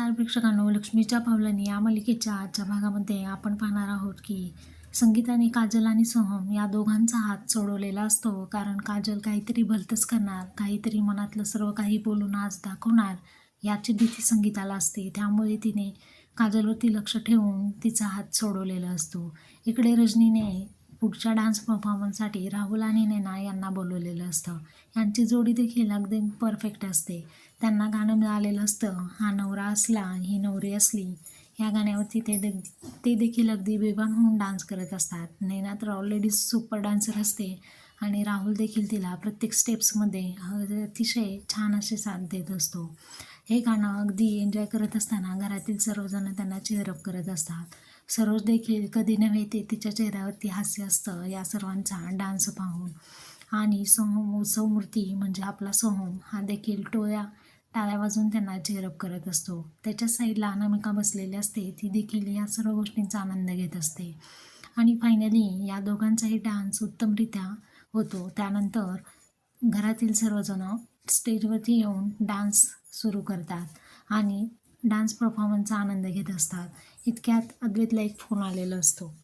नमस्कार प्रेक्षकांनो लक्ष्मीच्या पावलांनी या मालिकेच्या आजच्या भागामध्ये आपण पाहणार आहोत की संगीताने काजल आणि सोहम या दोघांचा हात सोडवलेला असतो. कारण काजल काहीतरी भलतंच करणार काहीतरी मनातलं सर्व काही बोलून आज दाखवणार याची भीती संगीताला असते. त्यामुळे तिने काजलवरती लक्ष ठेवून तिचा हात सोडवलेला असतो. इकडे रजनीने पुढच्या डान्स परफॉर्मन्ससाठी राहुल आणि नैना यांना बोलवलेलं असतं. यांची जोडी देखील अगदी परफेक्ट असते. त्यांना गाणं मिळालेलं असतं. हा नवरा असला ही नवरी असली या गाण्यावरती ते दे ते देखील अगदी बेभान होऊन डान्स करत असतात. नैना तर ऑलरेडी सुपर डान्सर असते आणि राहुल देखील तिला प्रत्येक स्टेप्समध्ये अतिशय छान असे साथ देत असतो. हे गाणं अगदी एन्जॉय करत असताना घरातील सर्वजण त्यांना चेअरअप करत असतात. सरोज देखील कधी नव्हे ते तिच्या चेहऱ्यावरती हास्य असतं या सर्वांचा डान्स पाहून. आणि सोहम उत्सव मूर्ती म्हणजे आपला सोहम हा देखील टोळ्या टाळ्या वाजून त्यांना चेअरअप करत असतो. त्याच्या साईडला अनामिका बसलेली असते ती देखील या सर्व गोष्टींचा आनंद घेत असते. आणि फायनली या दोघांचाही डान्स उत्तमरित्या होतो. त्यानंतर घरातील सर्वजण स्टेजवरती येऊन डान्स सुरू करतात आणि डान्स परफॉर्मन्सचा आनंद घेत असतात. इतक्यात अद्वैतला एक फोन आलेला असतो.